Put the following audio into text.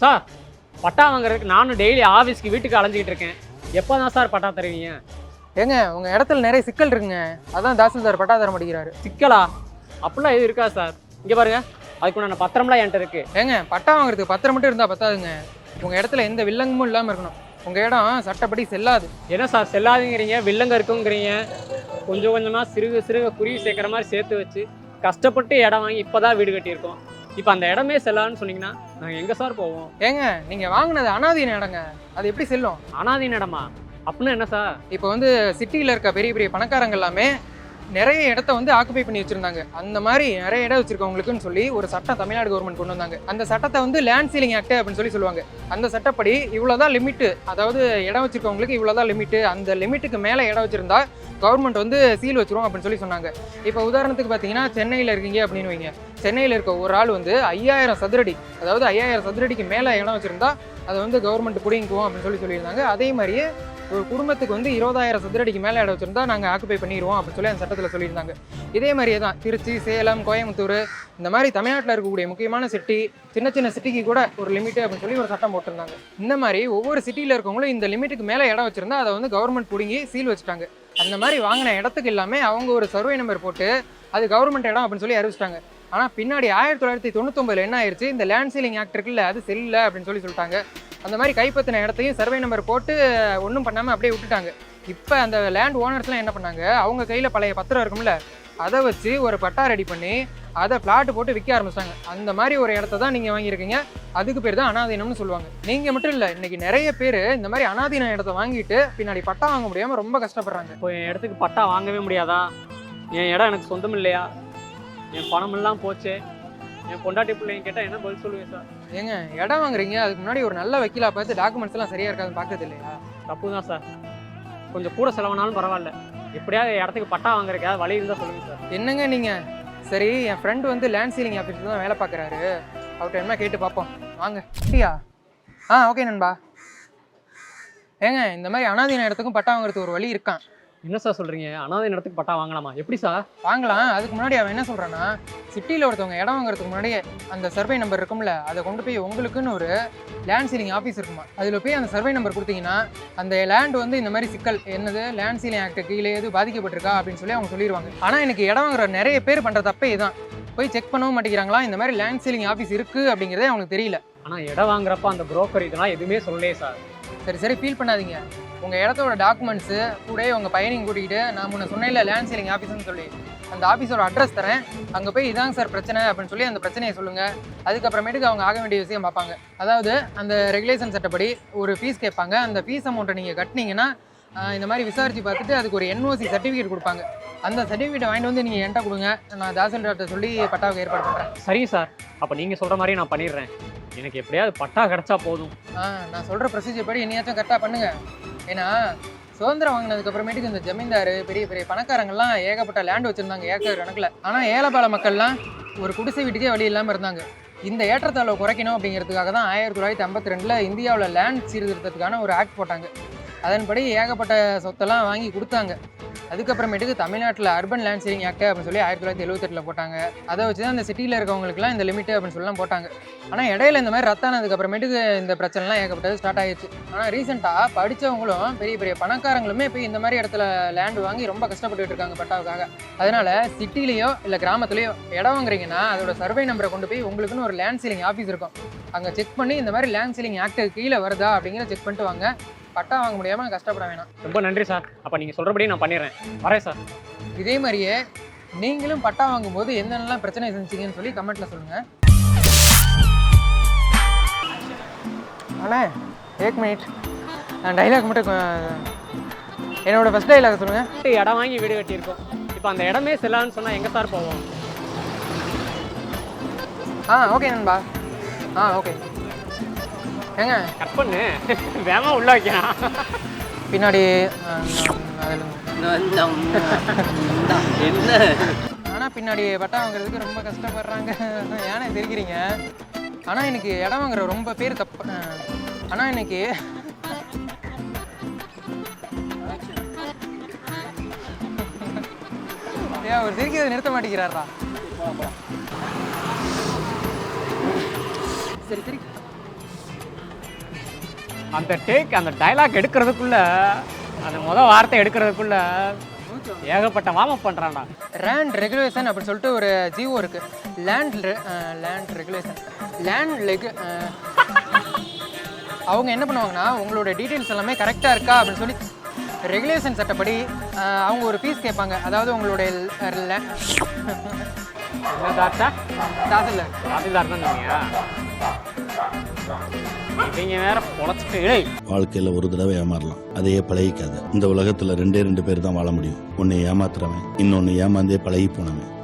Sir பட்டா வாங்குறதுக்கு நானும் daily ஆஃபீஸ்க்கு வீட்டுக்கு அலைஞ்சிக்கிட்டு இருக்கேன். எப்போ தான் சார் பட்டா தருவீங்க? ஏங்க உங்க இடத்துல நிறைய சிக்கல் இருக்குங்க. அதான் தாசில்தார் பட்டா தர மாட்டேங்கிறாரு. சிக்கலா? அப்படிலாம் எதுவும் இருக்கா சார். இங்கே பாருங்க அதுக்குண்டான பத்திரம்லாம் என்கிட்ட இருக்கு. ஏங்க பட்டா வாங்குறதுக்கு பத்திரம் மட்டும் இருந்தா பத்தாதுங்க. உங்க இடத்துல எந்த வில்லங்கமும் இல்லாம இருக்கணும். உங்க இடம் சட்டப்படி செல்லாது. என்ன சார் செல்லாதுங்கிறீங்க? வில்லங்க இருக்குங்கிறீங்க. கொஞ்சம் கொஞ்சமாக சிறுக சிறுக குருவி சேர்க்குற மாதிரி சேர்த்து வச்சு கஷ்டப்பட்டு இடம் வாங்கி இப்போ தான் வீடு கட்டியிருக்கோம். இப்போ அந்த இடமே செல்லாதுன்னு சொன்னீங்கன்னா நாங்கள் எங்கே சார் போவோம்? ஏங்க நீங்க வாங்கினது அனாதீன இடங்க அது எப்படி செல்லும்? அனாதீன இடமா அப்படின்னா என்ன சார்? இப்போ வந்து சிட்டியில் இருக்க பெரிய பெரிய பணக்காரங்க எல்லாமே நிறைய இடத்த வந்து ஆக்குபை பண்ணி வச்சிருந்தாங்க. அந்த மாதிரி நிறைய இடம் வச்சிருக்கவங்களுக்குன்னு சொல்லி ஒரு சட்டம் தமிழ்நாடு கவர்மெண்ட் கொண்டு வந்தாங்க. அந்த சட்டத்தை வந்து லேண்ட் சீலிங் ஆக்ட் அப்படின்னு சொல்லி சொல்லுவாங்க. அந்த சட்டப்படி இவ்வளோதான் லிமிட்டு அதாவது இடம் வச்சிருக்கவங்களுக்கு இவ்வளோதான் லிமிட்டு அந்த லிமிட்டுக்கு மேலே இடம் வச்சிருந்தா கவர்மெண்ட் வந்து சீல் வச்சிரும் அப்படின்னு சொல்லி சொன்னாங்க. இப்போ உதாரணத்துக்கு பார்த்தீங்கன்னா சென்னையில் இருக்கீங்க அப்படின்னு வைங்க. சென்னையில் இருக்க ஒரு ஆள் வந்து ஐயாயிரம் சதுரடி அதாவது ஐயாயிரம் சதுரடிக்கு மேலே இடம் வச்சுருந்தா அதை வந்து கவர்மெண்ட் பிடிங்குவோம் அப்படின்னு சொல்லி சொல்லியிருந்தாங்க. அதே மாதிரியே ஒரு குடும்பத்துக்கு வந்து இருபதாயிரம் சதுரடிக்கு மேலே இடம் வச்சுருந்தா நாங்கள் ஆக்குபை பண்ணிடுவோம் அப்படின்னு சொல்லி அந்த சட்டத்தில் சொல்லியிருந்தாங்க. இதே மாதிரியே தான் திருச்சி சேலம் கோயம்புத்தூர் இந்த மாதிரி தமிழ்நாட்டில் இருக்கக்கூடிய முக்கியமான சிட்டி சின்ன சின்ன சிட்டிக்கு கூட ஒரு லிமிட்டு அப்படின்னு சொல்லி ஒரு சட்டம் போட்டிருந்தாங்க. இந்த மாதிரி ஒவ்வொரு சிட்டியில் இருக்கவங்களும் இந்த லிமிட்டுக்கு மேலே இடம் வச்சுருந்தா அதை வந்து கவர்மெண்ட் பிடுங்கி சீல் வச்சுட்டாங்க. அந்த மாதிரி வாங்கின இடத்துக்கு எல்லாமே அவங்க ஒரு சர்வே நம்பர் போட்டு அது கவர்மெண்ட் இடம் அப்படின்னு சொல்லி அறிவிச்சிட்டாங்க. ஆனால் பின்னாடி ஆயிரத்தி தொள்ளாயிரத்தி தொண்ணூத்தொம்பதில் என்ன ஆயிருச்சு? இந்த லேண்ட் சீலிங் ஆக்ட் இருக்குல்ல அது செல்ல அப்படின்னு சொல்லி சொல்லிட்டாங்க. அந்த மாதிரி கைப்பற்றின இடத்தையும் சர்வே நம்பர் போட்டு ஒன்றும் பண்ணாமல் அப்படியே விட்டுட்டாங்க. இப்போ அந்த லேண்ட் ஓனர்ஸ்லாம் என்ன பண்ணாங்க? அவங்க கையில் பழைய பத்திரம் இருக்கும்ல அதை வச்சு ஒரு பட்டா ரெடி பண்ணி அதை பிளாட் போட்டு விற்க ஆரம்பிச்சிட்டாங்க. அந்த மாதிரி ஒரு இடத்த தான் நீங்கள் வாங்கியிருக்கீங்க. அதுக்கு பேர் தான் அனாதீனம்னு சொல்லுவாங்க. நீங்கள் மட்டும் இல்லை இன்றைக்கி நிறைய பேர் இந்த மாதிரி அனாதீன இடத்த வாங்கிட்டு பின்னாடி பட்டா வாங்க முடியாமல் ரொம்ப கஷ்டப்படுறாங்க. இப்போ என் இடத்துக்கு பட்டா வாங்கவே முடியாதா? என் இடம் எனக்கு சொந்தம் இல்லையா என் பணமெல்லாம் போச்சே? என் பொண்டாட்டி பிள்ளைங்க கேட்டால் என்ன பதில் சொல்லுவேன் சார் ஏங்க இடம் வாங்குறீங்க அதுக்கு முன்னாடி ஒரு நல்ல வக்கீலா பார்த்து டாக்குமெண்ட்ஸ் எல்லாம் சரியா இருக்காதுன்னு பார்க்கறது இல்லையா? தப்பு தான் சார் கொஞ்சம் கூட செலவானாலும் பரவாயில்ல. எப்படியாவது இடத்துக்கு பட்டா வாங்குறதுக்கு வழி இருந்தால் சொல்லுங்கள் சார் என்னங்க நீங்க? சரி என் ஃப்ரெண்டு வந்து லேண்ட் சீலிங் ஆஃபீஸில் தான் வேலை பார்க்குறாரு. அவர்கிட்ட என்ன கேட்டு பார்ப்போம். வாங்க. அப்படியா? ஆ ஓகே நண்பா. ஏங்க இந்த மாதிரி அனாதீன இடத்துக்கும் பட்டா வாங்குறதுக்கு ஒரு வழி இருக்கான். என்ன சார் சொல்கிறீங்க அனாதை இடத்துக்கு பட்டா வாங்கலாமா? எப்படி சார் வாங்கலாம். அதுக்கு முன்னாடி அவன் என்ன சொல்கிறான்னா சிட்டியில் ஒருத்தவங்க இடம் வாங்குறதுக்கு முன்னாடியே அந்த சர்வே நம்பர் இருக்கும்ல அதை கொண்டு போய் உங்களுக்குன்னு ஒரு லேண்ட் சீலிங் ஆஃபீஸ் இருக்குமா? அதில் போய் அந்த சர்வே நம்பர் கொடுத்தீங்கன்னா அந்த லேண்ட் வந்து இந்த மாதிரி சிக்கல் என்னது லேண்ட் சீலிங் ஆக்ட் கீழே எது பாதிக்கப்பட்டிருக்கா? அப்படின்னு சொல்லி அவங்க சொல்லிடுவாங்க ஆனால் எனக்கு இடம் வாங்குற நிறைய பேர் பண்ணுற தப்பே இதுதான் போய் செக் பண்ணவும் மாட்டேங்கிறாங்களா? இந்த மாதிரி லேண்ட் சீலிங் ஆஃபீஸ் இருக்குது அப்படிங்கிறதே அவங்களுக்கு தெரியல. ஆனால் இடம் வாங்குறப்ப அந்த புரோக்கர் இதெல்லாம் எதுவுமே சொல்லலையே சார் சரி சரி ஃபீல் பண்ணாதீங்க. உங்கள் இடத்தோட டாக்குமெண்ட்ஸு கூட உங்கள் பையனையும் கூட்டிகிட்டு நான் முன்ன சொன்னேன்ல லேண்ட் சீலிங் ஆஃபீஸ்னு சொல்லி. அந்த ஆஃபீஸோட அட்ரஸ் தரேன். அங்கே போய் இதாங்க சார் பிரச்சனை அப்படின்னு சொல்லி அந்த பிரச்சனையை சொல்லுங்கள் அதுக்கப்புறமேட்டுக்கு அவங்க ஆக வேண்டிய விஷயம் பார்ப்பாங்க. அதாவது அந்த ரெகுலேஷன் சட்டப்படி ஒரு ஃபீஸ் கேட்பாங்க. அந்த ஃபீஸ் அமௌண்ட்டை நீங்கள் கட்டினீங்கன்னா இந்த மாதிரி விசாரித்து பார்த்துட்டு அதுக்கு ஒரு என்ஓசி சர்டிஃபிகேட் கொடுப்பாங்க. அந்த சர்டிஃபிகேட் வாங்கிட்டு வந்து நீங்கள் என்கிட்ட கொடுங்க. நான் தாசில்தார்கிட்ட சொல்லி பட்டாவுக்கு ஏற்பாடு பண்ணுறேன் சரி சார் அப்போ நீங்கள் சொல்கிற மாதிரி நான் பண்ணிடுறேன். எனக்கு எப்படியாவது பட்டா கிடைச்சா போதும். ஆ நான் சொல்கிற ப்ரொசீஜர் படி என்னையாச்சும் கரெக்டாக பண்ணுங்க. ஏன்னா சுதந்திரம் வாங்கினதுக்கு அப்புறமேட்டுக்கு இந்த ஜமீன்தார் பெரிய பெரிய பணக்காரங்கள்லாம் ஏகப்பட்ட லேண்ட் வச்சுருந்தாங்க ஏக்கர் கணக்கில். ஆனால் ஏழைப்பாள மக்கள்லாம் ஒரு குடிசை வீட்டுக்கே வழி இல்லாமல் இருந்தாங்க. இந்த ஏற்றத்தாழ்வை குறைக்கணும் அப்படிங்கிறதுக்காக தான் ஆயிரத்தி தொள்ளாயிரத்தி ஐம்பத்தி ரெண்டில் இந்தியாவில் லேண்ட் சீர்திருத்தத்துக்கான ஒரு ஆக்ட் போட்டாங்க. அதன்படி ஏகப்பட்ட சொத்தெல்லாம் வாங்கி கொடுத்தாங்க. அதுக்கப்புறமேட்டுக்கு தமிழ்நாட்டில் அர்பன் லேண்ட் சீலிங் ஆக்ட் அப்படின்னு சொல்லி ஆயிரத்தி தொள்ளாயிரத்தி எழுபத்தெட்டில் போட்டாங்க. அதை வச்சு தான் அந்த சிட்டியில் இருக்கவங்களுக்குலாம் இந்த லிமிட் அப்படின்னு சொல்லலாம் போட்டாங்க. ஆனால் இடையில இந்த மாதிரி ரத்தானதுக்கு அப்புறமேட்டுக்கு இந்த பிரச்சனைலாம் ஏகப்பட்டது ஸ்டார்ட் ஆயிடுச்சு. ஆனால் ரீசெண்டாக படித்தவங்களும் பெரிய பெரிய பணக்காரங்களுமே போய் இந்த மாதிரி இடத்துல லேண்ட் வாங்கி ரொம்ப கஷ்டப்பட்டுட்டு இருக்காங்க பட்டாவுக்காக. அதனால சிட்டிலேயோ இல்லை கிராமத்துலேயோ இடம் வாங்குறீங்கன்னா அதோட சர்வே நம்பரை கொண்டு போய் உங்களுக்குன்னு ஒரு லேண்ட் சீலிங் ஆஃபீஸ் இருக்கும். அங்கே செக் பண்ணி இந்த மாதிரி லேண்ட் சீலிங் ஆக்டுக்கு கீழே வருதா அப்படிங்கிற செக் பண்ணிட்டு வாங்க. பட்டா வாங்க முடியாமல் கஷ்டப்பட வேணாம். ரொம்ப நன்றி சார். அப்போ நீங்கள் சொல்கிறபடி நான் பண்ணிடுறேன். வரேன் சார். இதே மாதிரியே நீங்களும் பட்டா வாங்கும்போது என்னென்னலாம் பிரச்சனை செஞ்சீங்கன்னு சொல்லி கமெண்ட்ல சொல்லுங்க. அண்ணே ஏக் மினிட் நான் டைலாக் மட்டும் என்னோட ஃபர்ஸ்ட் டைலாக் சொல்லுங்க. இடம் வாங்கி வீடு கட்டியிருக்கோம். இப்போ அந்த இடமே செல்லான்னு சொன்னால் எங்கே சார் போவோம் ஆ ஓகே நண்பா. ஆ ஓகே ஏங்க? கட் பண்ணு வேகமாக உள்ள வைக்கிறான் பின்னாடி என்ன ஆனால் பின்னாடி பட்டா வாங்குறதுக்கு ரொம்ப கஷ்டப்படுறாங்க. ஏன்னா தெரிக்கிறீங்க ஆனால் இன்னைக்கு இடம் வாங்குற ரொம்ப பேர் தப்பு ஆனால் இன்னைக்கு ஏன் அவர் சிரிக்கிறத நிறுத்த மாட்டேங்கிறாரா? சரி சரி அந்த டேக் அந்த டைலாக் எடுக்கிறதுக்குள்ள அந்த முத வார்த்தை எடுக்கிறதுக்குள்ள ஏகப்பட்ட வார்ம் பண்றான்டா. லேண்ட் ரெகுலேஷன் அப்படின்னு சொல்லிட்டு ஒரு ஜிஓ இருக்கு. Land land regulation land leg அவங்க என்ன பண்ணுவாங்கன்னா உங்களோட டீட்டெயில்ஸ் எல்லாமே கரெக்டாக இருக்கா அப்படின்னு சொல்லி ரெகுலேஷன் சட்டப்படி அவங்க ஒரு ஃபீஸ் கேட்பாங்க. அதாவது உங்களுடைய தாசில்தார். தாசில்தார் தான் இவங்க வேற பொழைச்சிட்டு வாழ்க்கையில ஒரு தடவை ஏமாறலாம். அதையே பழகிக்காத. இந்த உலகத்துல ரெண்டே ரெண்டு பேர் தான் வாழ முடியும். ஒன்னு ஏமாத்துறவன் இன்னொன்னு ஏமாந்தே பழகி போனவன்.